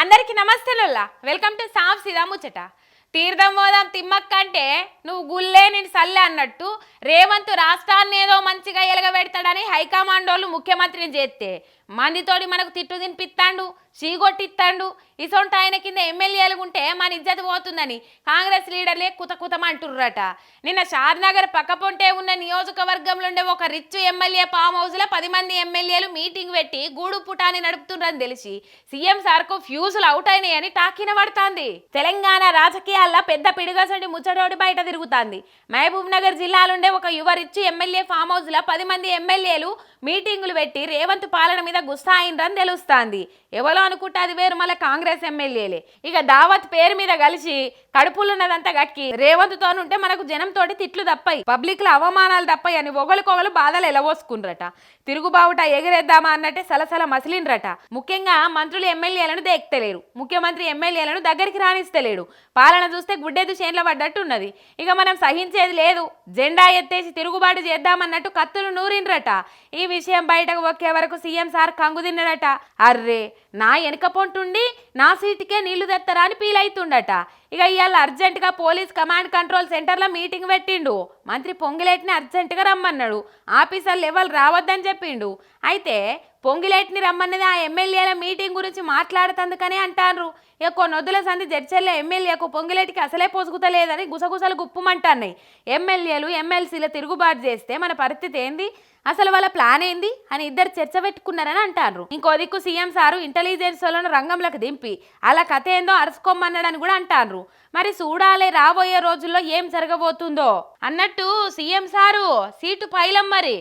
అందరికి నమస్తే లొల్లా. Welcome to సాఫ్ సిదా ముచ్చట. తీర్థం పోదాం తిమ్మక్క అంటే నువ్వు గుల్లే నేను సల్లే అన్నట్టు రేవంత్ రాష్ట్రాన్ని ఏదో మంచిగా ఎలగబెడతాడని హైకమాండ్ వాళ్ళు ముఖ్యమంత్రిని చేస్తే మందితోడి మనకు తిట్టు తినిపిస్తాడు చీగొట్టిస్తాండు ఇసొంటి ఆయన కింద ఎమ్మెల్యేలు ఉంటే మన ఇజ్జత పోతుందని కాంగ్రెస్ లీడర్లే కుతకుతమంటుర్రట నిన్న షాద్నగర్ పక్కపొంటే ఉన్న నియోజకవర్గంలో ఉండే ఒక రిచ్ ఎమ్మెల్యే ఫామ్ హౌస్లో పది మంది ఎమ్మెల్యేలు మీటింగ్ పెట్టి గూడు పుటాని నడుపుతుండ్రని తెలిసి సీఎం సార్కు ఫ్యూజులు అవుట్ అయినాయని టాకిన పడుతోంది. తెలంగాణ రాజకీయాల్లో పెద్ద పిడుగసంటి ముచ్చటోడి బయట తిరుగుతాంది. మహబూబ్ నగర్ జిల్లాలుండే ఒక యువ రిచ్ ఎమ్మెల్యే ఫామ్ హౌస్లో పది మంది ఎమ్మెల్యేలు మీటింగులు పెట్టి రేవంత్ పాలన మీద గుస్తాయిండ్రని తెలుస్తాంది. ఎవరో అనుకుంటే అది వేరు మళ్ళీ కాంగ్రెస్ ఎమ్మెల్యేలే. ఇక దావత్ పేరు మీద కలిసి కడుపులున్నదంతా గక్కి రేవంత్తోనుంటే మనకు జనంతోటి తిట్లు తప్పాయి పబ్లిక్లో అవమానాలు తప్పాయి అని ఒకరికొకరు బాధలు ఎలవోసుకుండ్రట. తిరుగుబావుట ఎగిరేద్దామా అన్నట్టే సలసల మసిలిండ్రట. ముఖ్యంగా మంత్రులు ఎమ్మెల్యేలను దేక్తలేరు. ముఖ్యమంత్రి ఎమ్మెల్యేలను దగ్గరికి రాణిస్తలేడు పాలన చూస్తే గుడ్డెద్దు చేన్ల పడ్డట్టు ఉన్నది ఇక మనం సహించేది లేదు. జెండా ఎత్తేసి తిరుగుబాటు చేద్దామన్నట్టు కత్తులు నూరిండ్రట. ఈ విషయం బయటకు ఒకే వరకు సీఎం సార్ కంగు తిన్నాడట. అర్రే నా వెనక పొంటుండి నా సీటుకే నీళ్ళు తెత్తరా అని ఫీల్ అవుతుండట ఇక ఇవాళ అర్జెంటుగా పోలీస్ కమాండ్ కంట్రోల్ సెంటర్లో మీటింగ్ పెట్టిండు. మంత్రి పొంగిలేటిని అర్జెంటుగా రమ్మన్నాడు. ఆఫీసర్లు ఎవరు రావద్దని చెప్పిండు. అయితే పొంగిలేటిని రమ్మన్నది ఆ ఎమ్మెల్యేల మీటింగ్ గురించి మాట్లాడుతందుకనే అంటారు ఇక కొన్ని సంధి జడ్చెల్ల ఎమ్మెల్యేకు పొంగిలేటికి అసలే పొసుగుతలేదని గుసగుసలు గుప్పమంటాన్నాయి. ఎమ్మెల్యేలు ఎమ్మెల్సీల తిరుగుబాటు చేస్తే మన పరిస్థితి ఏంది? అసలు వాళ్ళ ప్లాన్ ఏంది? అని ఇద్దరు చర్చ పెట్టుకున్నారని అంటారు ఇంకో దిక్కు సీఎం సారు ఇంటెలిజెన్స్ వాళ్ళను రంగంలోకి దింపి అలా కథ ఏందో అరుచుకోమన్నాడని కూడా అంటారు మరి చూడాలి రాబోయే రోజుల్లో ఏం జరగబోతుందో? అన్నట్టు సీఎం సారు సీటు పైలం మరి.